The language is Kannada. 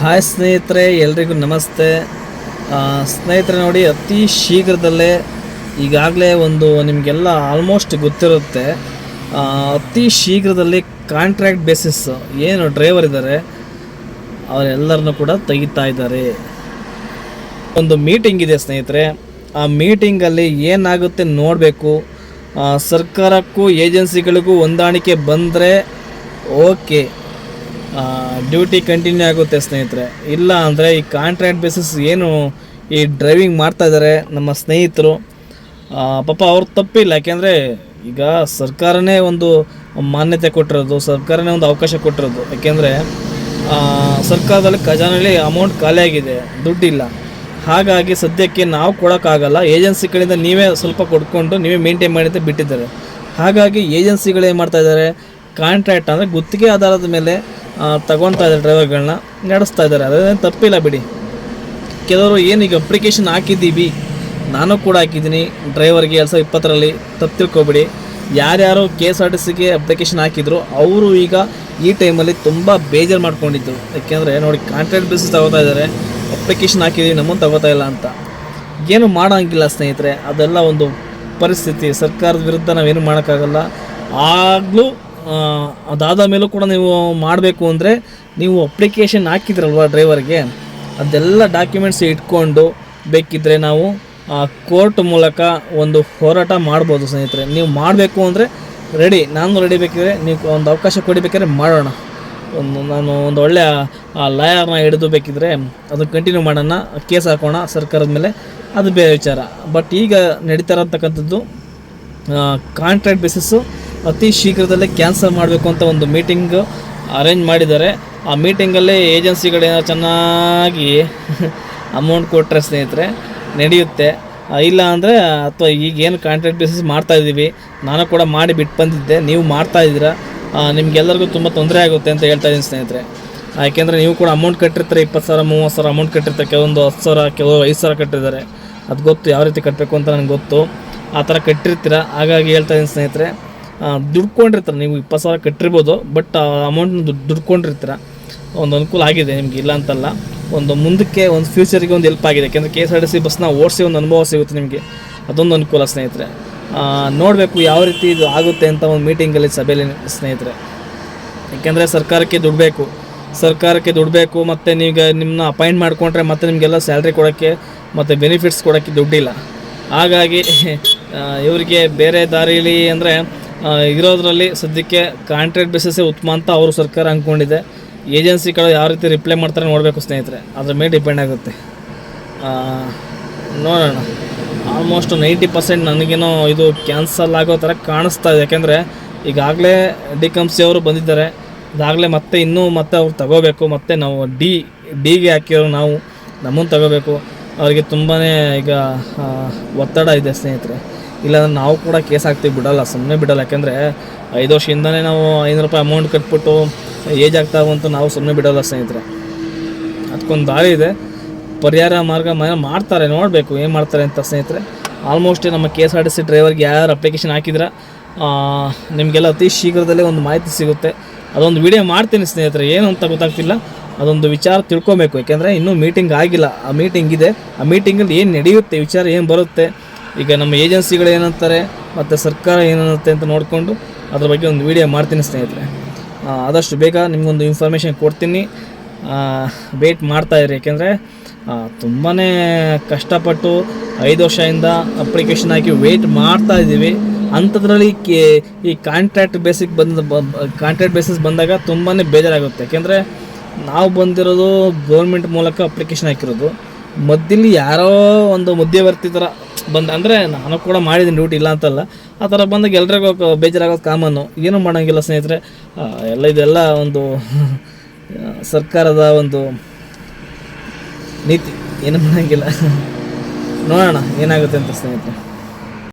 ಹಾಯ್ ಸ್ನೇಹಿತರೆ, ಎಲ್ರಿಗೂ ನಮಸ್ತೆ. ಸ್ನೇಹಿತರೆ ನೋಡಿ, ಅತಿ ಶೀಘ್ರದಲ್ಲೇ ಈಗಾಗಲೇ ಒಂದು ನಿಮಗೆಲ್ಲ ಆಲ್ಮೋಸ್ಟ್ ಗೊತ್ತಿರುತ್ತೆ. ಅತಿ ಶೀಘ್ರದಲ್ಲಿ ಕಾಂಟ್ರಾಕ್ಟ್ ಬೇಸಿಸ್ ಏನು ಡ್ರೈವರ್ ಇದ್ದಾರೆ ಅವರೆಲ್ಲರನ್ನು ಕೂಡ ತೆಗಿತಾ ಇದ್ದಾರೆ. ಒಂದು ಮೀಟಿಂಗ್ ಇದೆ ಸ್ನೇಹಿತರೆ. ಆ ಮೀಟಿಂಗಲ್ಲಿ ಏನಾಗುತ್ತೆ ನೋಡಬೇಕು. ಸರ್ಕಾರಕ್ಕೂ ಏಜೆನ್ಸಿಗಳಿಗೂ ಹೊಂದಾಣಿಕೆ ಬಂದರೆ ಓಕೆ ಡ್ಯೂಟಿ ಕಂಟಿನ್ಯೂ ಆಗುತ್ತೆ ಸ್ನೇಹಿತರೆ. ಇಲ್ಲ ಅಂದರೆ ಈ ಕಾಂಟ್ರಾಕ್ಟ್ ಬೇಸಿಸ್ ಏನು ಈ ಡ್ರೈವಿಂಗ್ ಮಾಡ್ತಾ ಇದ್ದಾರೆ ನಮ್ಮ ಸ್ನೇಹಿತರು. ಪಾಪ ಅವ್ರು ತಪ್ಪಿಲ್ಲ, ಯಾಕೆಂದರೆ ಈಗ ಸರ್ಕಾರನೇ ಒಂದು ಮಾನ್ಯತೆ ಕೊಟ್ಟಿರೋದು, ಸರ್ಕಾರನೇ ಒಂದು ಅವಕಾಶ ಕೊಟ್ಟಿರೋದು. ಯಾಕೆಂದರೆ ಸರ್ಕಾರದಲ್ಲಿ ಖಜಾನೆಯಲ್ಲಿ ಅಮೌಂಟ್ ಖಾಲಿಯಾಗಿದೆ ದುಡ್ಡಿಲ್ಲ. ಹಾಗಾಗಿ ಸದ್ಯಕ್ಕೆ ನಾವು ಕೊಡೋಕ್ಕಾಗಲ್ಲ ಏಜೆನ್ಸಿ ಕಡೆಯಿಂದ ನೀವೇ ಸ್ವಲ್ಪ ಕೊಡ್ಕೊಂಡು ನೀವೇ ಮೇಂಟೈನ್ ಮಾಡಿ ಅಂತ ಬಿಟ್ಟಿದ್ದಾರೆ. ಹಾಗಾಗಿ ಏಜೆನ್ಸಿಗಳು ಏನು ಮಾಡ್ತಾ ಇದ್ದಾರೆ ಕಾಂಟ್ರಾಕ್ಟ್ ಅಂದರೆ ಗುತ್ತಿಗೆ ಆಧಾರದ ಮೇಲೆ ಆ, ತಗೊಳ್ತಾ ಇದ್ದಾರೆ ಡ್ರೈವರ್ಗಳನ್ನ. ನಡೆಸ್ತಾ ಇದ್ದಾರೆ. ಅದೇನು ತಪ್ಪಿಲ್ಲ ಬಿಡಿ. ಕೆಲವರು ಏನೀಗ ಅಪ್ಲಿಕೇಶನ್ ಹಾಕಿದ್ದೀವಿ ನಾನು ಕೂಡ ಹಾಕಿದ್ದೀನಿ ಡ್ರೈವರ್ಗೆ ಎರಡು ಸಾವಿರದ ಇಪ್ಪತ್ತರಲ್ಲಿ ತಪ್ಪು ತಿಳ್ಕೊಬಿಡಿ. ಯಾರ್ಯಾರು ಕೆ ಎಸ್ ಆರ್ ಟಿ ಸಿಗೆ ಅಪ್ಲಿಕೇಶನ್ ಹಾಕಿದ್ರು ಅವರು ಈಗ ಈ ಟೈಮಲ್ಲಿ ತುಂಬ ಬೇಜಾರು ಮಾಡ್ಕೊಂಡಿದ್ರು. ಯಾಕೆಂದರೆ ನೋಡಿ ಕಾಂಟ್ರಾಕ್ಟ್ ಬೇಸಿಸ್ ತಗೋತಾ ಇದ್ದಾರೆ ಅಪ್ಲಿಕೇಶನ್ ಹಾಕಿದ್ದೀವಿ ನಮ್ಮನ್ನು ತಗೋತಾ ಇಲ್ಲ ಅಂತ. ಏನು ಮಾಡೋಂಗಿಲ್ಲ ಸ್ನೇಹಿತರೆ ಅದೆಲ್ಲ ಒಂದು ಪರಿಸ್ಥಿತಿ. ಸರ್ಕಾರದ ವಿರುದ್ಧ ನಾವೇನು ಮಾಡೋಕ್ಕಾಗಲ್ಲ. ಆಗಲೂ ಅದಾದ ಮೇಲೂ ಕೂಡ ನೀವು ಮಾಡಬೇಕು ಅಂದರೆ ನೀವು ಅಪ್ಲಿಕೇಶನ್ ಹಾಕಿದ್ರಲ್ವ ಡ್ರೈವರ್ಗೆ ಅದೆಲ್ಲ ಡಾಕ್ಯುಮೆಂಟ್ಸ್ ಇಟ್ಕೊಂಡು ಬೇಕಿದ್ದರೆ ನಾವು ಕೋರ್ಟ್ ಮೂಲಕ ಒಂದು ಹೋರಾಟ ಮಾಡ್ಬೋದು ಸ್ನೇಹಿತರೆ. ನೀವು ಮಾಡಬೇಕು ಅಂದರೆ ರೆಡಿ ನಾನು ರೆಡಿ ಬೇಕಿದ್ರೆ ನೀವು ಒಂದು ಅವಕಾಶ ಕೊಡಿಬೇಕಾದ್ರೆ ಮಾಡೋಣ. ಒಂದು ನಾನು ಒಂದು ಒಳ್ಳೆಯ ಲಾಯರ್ನ ಹಿಡಿದು ಬೇಕಿದ್ರೆ ಅದನ್ನು ಕಂಟಿನ್ಯೂ ಮಾಡೋಣ ಕೇಸ್ ಹಾಕೋಣ, ಸರ್ಕಾರದ ಮೇಲೆ. ಅದು ಬೇರೆ ವಿಚಾರ. ಬಟ್ ಈಗ ನಡೀತಾ ಇರತಕ್ಕಂಥದ್ದು ಕಾಂಟ್ರಾಕ್ಟ್ ಬೇಸಿಸ್ಸು ಅತಿ ಶೀಘ್ರದಲ್ಲೇ ಕ್ಯಾನ್ಸಲ್ ಮಾಡಬೇಕು ಅಂತ ಒಂದು ಮೀಟಿಂಗ್ ಅರೇಂಜ್ ಮಾಡಿದ್ದಾರೆ. ಆ ಮೀಟಿಂಗಲ್ಲೇ ಏಜೆನ್ಸಿಗಳೇನೋ ಚೆನ್ನಾಗಿ ಅಮೌಂಟ್ ಕೊಟ್ಟರೆ ಸ್ನೇಹಿತರೆ, ನಡೆಯುತ್ತೆ. ಇಲ್ಲ ಅಂದರೆ ಅಥವಾ ಈಗ ಏನು ಕಾಂಟ್ರಾಕ್ಟ್ ಬೇಸಿಸ್ ಮಾಡ್ತಾ ಇದ್ದೀವಿ ನಾನು ಕೂಡ ಮಾಡಿ ಬಿಟ್ಟು ಬಂದಿದ್ದೆ, ನೀವು ಮಾಡ್ತಾ ಇದ್ದೀರಾ ನಿಮಗೆಲ್ಲರಿಗೂ ತುಂಬ ತೊಂದರೆ ಆಗುತ್ತೆ ಅಂತ ಹೇಳ್ತಾ ಇದ್ದೀನಿ ಸ್ನೇಹಿತರೆ. ಯಾಕೆಂದರೆ ನೀವು ಕೂಡ ಅಮೌಂಟ್ ಕಟ್ಟಿರ್ತಾರೆ, ಇಪ್ಪತ್ತು ಸಾವಿರ, ಮೂವತ್ತು ಸಾವಿರ ಅಮೌಂಟ್ ಕಟ್ಟಿರ್ತಾರೆ, ಕೆಲವೊಂದು ಹತ್ತು ಸಾವಿರ ಕೆಲವು ಐದು ಸಾವಿರ ಕಟ್ಟಿದ್ದಾರೆ. ಅದು ಗೊತ್ತು ಯಾವ ರೀತಿ ಕಟ್ಟಬೇಕು ಅಂತ ನನಗೆ ಗೊತ್ತು. ಆ ಥರ ಕಟ್ಟಿರ್ತೀರ, ಹಾಗಾಗಿ ಹೇಳ್ತಾ ಇದ್ದೀನಿ ಸ್ನೇಹಿತರೆ. ದುಡ್ಕೊಂಡಿರ್ತಾರೆ ನೀವು ಇಪ್ಪತ್ತು ಸಾವಿರ ಕಟ್ಟಿರ್ಬೋದು ಬಟ್ ಆ ಅಮೌಂಟ್ನ ದುಡ್ಡು ದುಡ್ಕೊಂಡಿರ್ತೀರ. ಒಂದು ಅನುಕೂಲ ಆಗಿದೆ ನಿಮ್ಗೆ, ಇಲ್ಲ ಅಂತಲ್ಲ. ಒಂದು ಮುಂದಕ್ಕೆ, ಒಂದು ಫ್ಯೂಚರಿಗೆ ಒಂದು ಹೆಲ್ಪ್ ಆಗಿದೆ. ಯಾಕೆಂದರೆ K S R T C ಬಸ್ನ ಓಡಿಸಿ ಒಂದು ಅನುಭವ ಸಿಗುತ್ತೆ ನಿಮಗೆ. ಅದೊಂದು ಅನುಕೂಲ ಸ್ನೇಹಿತರೆ. ನೋಡಬೇಕು ಯಾವ ರೀತಿ ಇದು ಆಗುತ್ತೆ ಅಂತ ಒಂದು ಮೀಟಿಂಗಲ್ಲಿ ಸಭೆಯಲ್ಲಿ ಸ್ನೇಹಿತರೆ. ಯಾಕೆಂದರೆ ಸರ್ಕಾರಕ್ಕೆ ದುಡ್ಬೇಕು. ಸರ್ಕಾರಕ್ಕೆ ದುಡ್ಬೇಕು, ಮತ್ತು ನೀವು ನಿಮ್ಮನ್ನ ಅಪಾಯಿಂಟ್ ಮಾಡಿಕೊಂಡ್ರೆ ಮತ್ತೆ ನಿಮಗೆಲ್ಲ ಸ್ಯಾಲ್ರಿ ಕೊಡೋಕ್ಕೆ, ಮತ್ತು ಬೆನಿಫಿಟ್ಸ್ ಕೊಡೋಕ್ಕೆ ದುಡ್ಡಿಲ್ಲ. ಹಾಗಾಗಿ ಇವರಿಗೆ ಬೇರೆ ದಾರಿಲಿ ಅಂದರೆ ಇರೋದ್ರಲ್ಲಿ ಸದ್ಯಕ್ಕೆ ಕಾಂಟ್ರಾಕ್ಟ್ ಬೇಸಿಸೇ ಉತ್ತಮ ಅಂತ ಅವರು ಸರ್ಕಾರ ಅಂದ್ಕೊಂಡಿದೆ. ಏಜೆನ್ಸಿಗಳು ಯಾವ ರೀತಿ ರಿಪ್ಲೈ ಮಾಡ್ತಾರೆ ನೋಡಬೇಕು ಸ್ನೇಹಿತರೆ. ಅದ್ರ ಮೇಲೆ ಡಿಪೆಂಡ್ ಆಗುತ್ತೆ. ನೋಡೋಣ. ಆಲ್ಮೋಸ್ಟ್ ನೈಂಟಿ ಪರ್ಸೆಂಟ್ ನನಗೇನೋ ಇದು ಕ್ಯಾನ್ಸಲ್ ಆಗೋ ಥರ ಕಾಣಿಸ್ತಾ ಇದೆ. ಯಾಕೆಂದರೆ ಈಗಾಗಲೇ ಡಿ ಕಂಪ್ಸಿ ಅವರು ಬಂದಿದ್ದಾರೆ. ಇದಾಗಲೇ ಮತ್ತೆ ಇನ್ನೂ ಮತ್ತೆ ಅವ್ರು ತಗೋಬೇಕು. ಮತ್ತು ನಾವು ಡಿ ಡಿಗೆ ಹಾಕಿರೋ ನಾವು ನಮ್ಮನ್ನು ತಗೋಬೇಕು. ಅವರಿಗೆ ತುಂಬಾ ಈಗ ಒತ್ತಡ ಇದೆ ಸ್ನೇಹಿತರೆ. ಇಲ್ಲಾಂದ್ರೆ ನಾವು ಕೂಡ ಕೇಸ್ ಹಾಕ್ತೀವಿ, ಬಿಡಲ್ಲ ಸುಮ್ಮನೆ ಬಿಡಲ್ಲ. ಯಾಕೆಂದರೆ ಐದು ವರ್ಷದಿಂದನೇ ನಾವು ಐನೂರು ರೂಪಾಯಿ ಅಮೌಂಟ್ ಕಟ್ಬಿಟ್ಟು ಏಜ್ ಆಗ್ತಾ ಅಂತ ನಾವು ಸುಮ್ಮನೆ ಬಿಡಲ್ಲ ಸ್ನೇಹಿತರೆ. ಅದಕ್ಕೊಂದು ದಾರಿ ಇದೆ. ಪರಿಹಾರ ಮಾರ್ಗ ಮಾಡ್ತಾರೆ, ನೋಡಬೇಕು ಏನು ಮಾಡ್ತಾರೆ ಅಂತ ಸ್ನೇಹಿತರೆ. ಆಲ್ಮೋಸ್ಟ್ ನಮ್ಮ K S R T C ಡ್ರೈವರ್ಗೆ ಯಾರು ಅಪ್ಲಿಕೇಶನ್ ಹಾಕಿದ್ರ ನಿಮಗೆಲ್ಲ ಅತಿ ಶೀಘ್ರದಲ್ಲೇ ಒಂದು ಮಾಹಿತಿ ಸಿಗುತ್ತೆ. ಅದೊಂದು ವಿಡಿಯೋ ಮಾಡ್ತೀನಿ ಸ್ನೇಹಿತರೆ, ಏನು ಅಂತ ಗೊತ್ತಾಗ್ತಿಲ್ಲ. ಅದೊಂದು ವಿಚಾರ ತಿಳ್ಕೊಬೇಕು. ಯಾಕೆಂದರೆ ಇನ್ನೂ ಮೀಟಿಂಗ್ ಆಗಿಲ್ಲ. ಆ ಮೀಟಿಂಗ್ ಇದೆ. ಆ ಮೀಟಿಂಗಲ್ಲಿ ಏನು ನಡೆಯುತ್ತೆ, ವಿಚಾರ ಏನು ಬರುತ್ತೆ ಈಗ ನಮ್ಮ ಏಜೆನ್ಸಿಗಳು ಏನಂತಾರೆ, ಮತ್ತು ಸರ್ಕಾರ ಏನನ್ನುತ್ತೆ ಅಂತ ನೋಡಿಕೊಂಡು ಅದ್ರ ಬಗ್ಗೆ ಒಂದು ವಿಡಿಯೋ ಮಾಡ್ತೀನಿ ಸ್ನೇಹಿತರೆ. ಆದಷ್ಟು ಬೇಗ ನಿಮಗೊಂದು ಇನ್ಫಾರ್ಮೇಷನ್ ಕೊಡ್ತೀನಿ. ವೇಟ್ ಮಾಡ್ತಾ ಇರಿ. ಯಾಕೆಂದರೆ ತುಂಬಾ ಕಷ್ಟಪಟ್ಟು ಐದು ವರ್ಷದಿಂದ ಅಪ್ಲಿಕೇಶನ್ ಹಾಕಿ ವೇಟ್ ಮಾಡ್ತಾ ಇದ್ದೀವಿ. ಅಂಥದ್ರಲ್ಲಿ ಈ ಕಾಂಟ್ರಾಕ್ಟ್ ಬೇಸಿಕ್ ಬಂದ ಕಾಂಟ್ರಾಕ್ಟ್ ಬೇಸಿಸ್ ಬಂದಾಗ ತುಂಬಾ ಬೇಜಾರಾಗುತ್ತೆ. ಯಾಕೆಂದರೆ, ನಾವು ಬಂದಿರೋದು ಗೌರ್ಮೆಂಟ್ ಮೂಲಕ ಅಪ್ಲಿಕೇಶನ್ ಹಾಕಿರೋದು. ಮದ್ದಿಲ್ಲಿ ಯಾರೋ ಒಂದು ಮಧ್ಯವರ್ತಿ ಥರ ಬಂದ ಅಂದರೆ ನಾನು ಕೂಡ ಮಾಡಿದ್ದೀನಿ ಡ್ಯೂಟಿ ಇಲ್ಲ ಅಂತಲ್ಲ. ಆ ಥರ ಬಂದಾಗ ಎಲ್ರಿಗೂ ಬೇಜಾರಾಗೋದು ಕಾಮನ್ನು ಏನೂ ಮಾಡೋಂಗಿಲ್ಲ ಸ್ನೇಹಿತರೆ. ಎಲ್ಲ ಇದೆಲ್ಲ ಒಂದು ಸರ್ಕಾರದ ಒಂದು ನೀತಿ. ಏನು ಮಾಡೋಂಗಿಲ್ಲ. ನೋಡೋಣ ಏನಾಗುತ್ತೆ ಅಂತ ಸ್ನೇಹಿತರೆ.